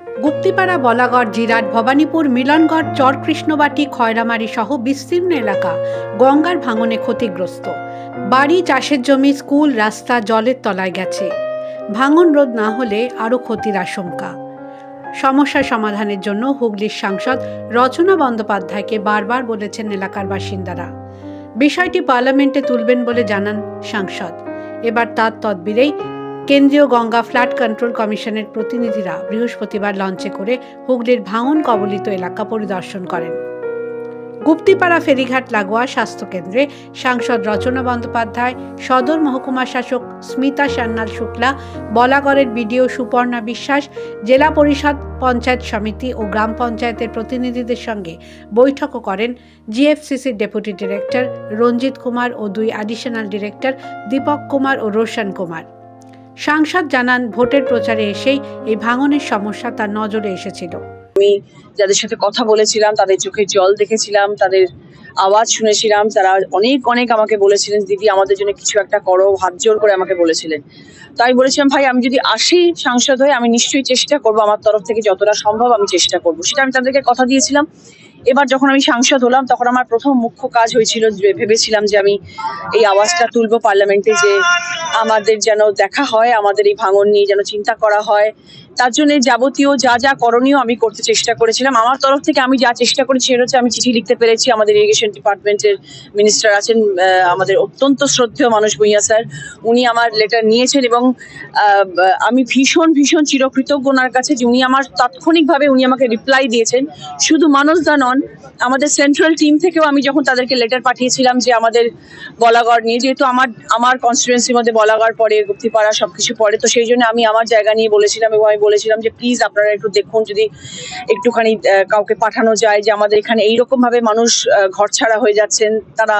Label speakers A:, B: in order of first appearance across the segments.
A: গুপ্তিপাড়া, বলাগড়, জিরাট, ভবানীপুর, মিলনগড় চর কৃষ্ণবাটি খয়রামারি সহ বিস্তীর্ণ এলাকা গঙ্গার ভাঙনে ক্ষতিগ্রস্ত। বাড়ি, চাষের জমি, স্কুল, রাস্তা জলের তলায় গেছে। ভাঙন রোধ না হলে আরও ক্ষতির আশঙ্কা। সমস্যা সমাধানের জন্য হুগলির সাংসদ রচনা বন্দ্যোপাধ্যায়কে বারবার বলেছেন এলাকার বাসিন্দারা। বিষয়টি পার্লামেন্টে তুলবেন বলে জানান সাংসদ। এবার তার তদবিরেই কেন্দ্রীয় গঙ্গা ফ্লাড কন্ট্রোল কমিশনের প্রতিনিধিরা বৃহস্পতিবার লঞ্চে করে হুগলির ভাঙন কবলিত এলাকা পরিদর্শন করেন। গুপ্তিপাড়া, ফেরিঘাট, লাগোয়া স্বাস্থ্যকেন্দ্রে সাংসদ রচনা বন্দ্যোপাধ্যায়, সদর মহকুমা শাসক স্মিতা সান্যাল শুক্লা, বলাগড়ের বিডিও সুপর্ণা বিশ্বাস, জেলা পরিষদ পঞ্চায়েত সমিতি ও গ্রাম পঞ্চায়েতের প্রতিনিধিদের সঙ্গে বৈঠকও করেন জিএফসিসির ডেপুটি ডিরেক্টর রঞ্জিত কুমার ও দুই অ্যাডিশনাল ডিরেক্টর দীপক কুমার ও রোশন কুমার। সাংসদ জানান, ভোটের প্রচারে এসেই এই ভাঙনের সমস্যা তার নজরে এসেছিল।
B: আমি যাদের সাথে কথা বলেছিলাম, তাদের চোখে জল দেখেছিলাম, তাদের আওয়াজ শুনেছিলাম, তারা অনেক অনেক আমাকে বলেছিলেন, দিদি, আমাদের জন্য কিছু একটা করো, হাত জোর করে আমাকে বলেছিলেন। তো আমি বলেছিলাম, ভাই, আমি যদি আসি সাংসদ হয়ে, আমি নিশ্চয়ই চেষ্টা করব আমার তরফ থেকে, যতটা সম্ভব আমি চেষ্টা করব। সেটা আমি তাদেরকে কথা দিয়েছিলাম। এবার যখন আমি সাংসদ হলাম, তখন আমার প্রথম মুখ্য কাজ হয়েছিল ভেবেছিলাম যে, আমি এই আওয়াজটা তুলবো পার্লামেন্টে যে আমাদের যেন দেখা হয়, আমাদের এই ভাঙন নিয়ে যেন চিন্তা করা হয়। তার জন্য যাবতীয় যা যা করণীয় আমি করতে চেষ্টা করেছিলাম। আমার তরফ থেকে আমি যা চেষ্টা করেছি সেটা হচ্ছে আমি চিঠি লিখতে পেরেছি। আমাদের ইরিগেশন ডিপার্টমেন্টের মিনিস্টার আছেন আমাদের অত্যন্ত শ্রদ্ধেয় মানুষ ভূঁইয়া স্যার। উনি আমার লেটার নিয়েছেন এবং আমি ভীষণ ভীষণ চিরকৃতজ্ঞ ওনার কাছে যে উনি আমার তাৎক্ষণিকভাবে উনি আমাকে রিপ্লাই দিয়েছেন। শুধু মানুষ দা নন, আমাদের সেন্ট্রাল টিম থেকেও আমি যখন তাদেরকে লেটার পাঠিয়েছিলাম যে আমাদের বলাগড় নিয়ে, যেহেতু আমার আমার কনস্টিটুয়েন্সির মধ্যে বলাগড় পরে গুপ্তিপাড়া সবকিছু পরে, তো সেই জন্য আমি আমার জায়গা নিয়ে বলেছিলাম এবং আমি বলেছিলাম যে প্লিজ আপনারা একটু দেখুন, যদি একটুখানি কাউকে পাঠানো যায় যে আমাদের এখানে এইরকম ভাবে মানুষ ঘর ছাড়া হয়ে যাচ্ছেন, তারা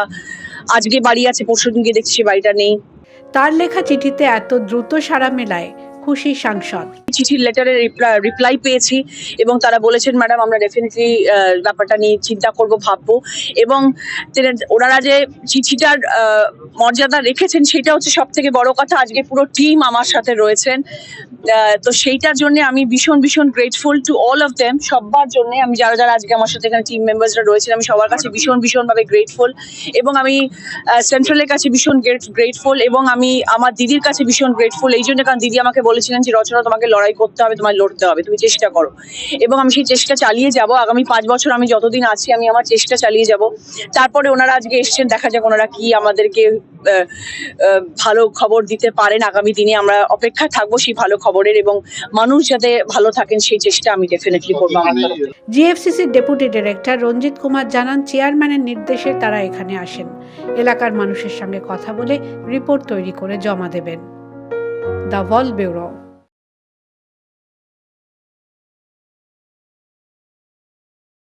B: আজকে বাড়ি আছে পরশু দিন গিয়ে দেখছি বাড়িটা নেই।
A: তার লেখা চিঠিতে এত দ্রুত সারা মেলায় খুশি সাংসদ।
B: চিঠির লেটারের রিপ্লাই পেয়েছি এবং তারা বলেছেন ম্যাডাম আমরা ডেফিনেটলি ব্যাপারটা নিয়ে চিন্তা করব, ভাববো। এবং ওনারা যে চিঠিটার মর্যাদা রেখেছেন, সেটা হচ্ছে সব থেকে বড় কথা, আজকে পুরো টিম আমার সাথে রয়েছেন। তো সেইটার জন্য আমি ভীষণ ভীষণ grateful to all of them সবার জন্য। আমি যারা যারা আজকে আমার সাথে এখানে টিম মেম্বার্সরা রয়েছেন, আমি সবার কাছে ভীষণ, ভীষণভাবে গ্রেটফুল এবং আমি সেন্ট্রালের কাছে ভীষণ গ্রেটফুল এবং আমি, আমার দিদির কাছে ভীষণ গ্রেটফুল এই জন্য কারণ দিদি আমাকে বলেছিলেন যে, রচনা তোমাকে লড়াই করতে হবে, তোমায় লড়তে হবে, তুমি চেষ্টা করো। এবং আমি সেই চেষ্টা চালিয়ে যাব। আগামী পাঁচ বছর আমি যতদিন আছি, আমি আমার চেষ্টা চালিয়ে যাব। তারপরে ওনারা আজকে এসছেন, দেখা যাক ওনারা কি আমাদেরকে ভালো খবর দিতে পারেন। আগামী দিনে আমরা অপেক্ষায় থাকব সেই ভালো খবরের এবং মানুষ যাতে ভালো থাকেন, সেই চেষ্টা আমি ডেফিনেটলি করব আমার।
A: জিএফসিসির ডেপুটি ডিরেক্টর রঞ্জিত কুমার জানান, চেয়ারম্যানের নির্দেশে তারা এখানে আসেন। এলাকার মানুষের সঙ্গে কথা বলে রিপোর্ট তৈরি করে জমা দেবেন। ভল ব্যুরো